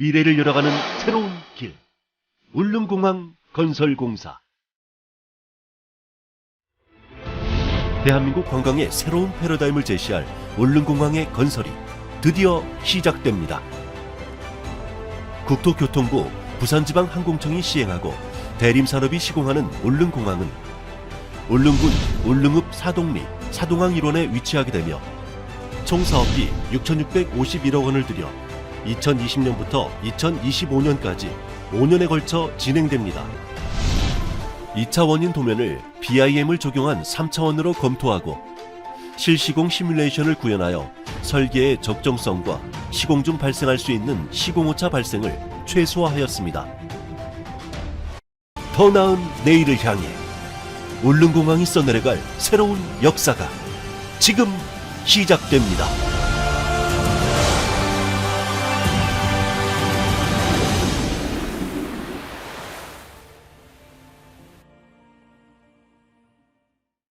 미래를 열어가는 새로운 길. 울릉공항 건설공사. 대한민국 관광의 새로운 패러다임을 제시할 울릉공항의 건설이 드디어 시작됩니다. 국토교통부 부산지방항공청이 시행하고 대림산업이 시공하는 울릉공항은 울릉군 울릉읍 사동리 사동항 일원에 위치하게 되며 총 사업비 6,651억 원을 들여 2020년부터 2025년까지 5년에 걸쳐 진행됩니다. 2차 원인 도면을 BIM을 적용한 3차원으로 검토하고 실시공 시뮬레이션을 구현하여 설계의 적정성과 시공 중 발생할 수 있는 시공오차 발생을 최소화하였습니다. 더 나은 내일을 향해 울릉공항이 써내려갈 새로운 역사가 지금 시작됩니다.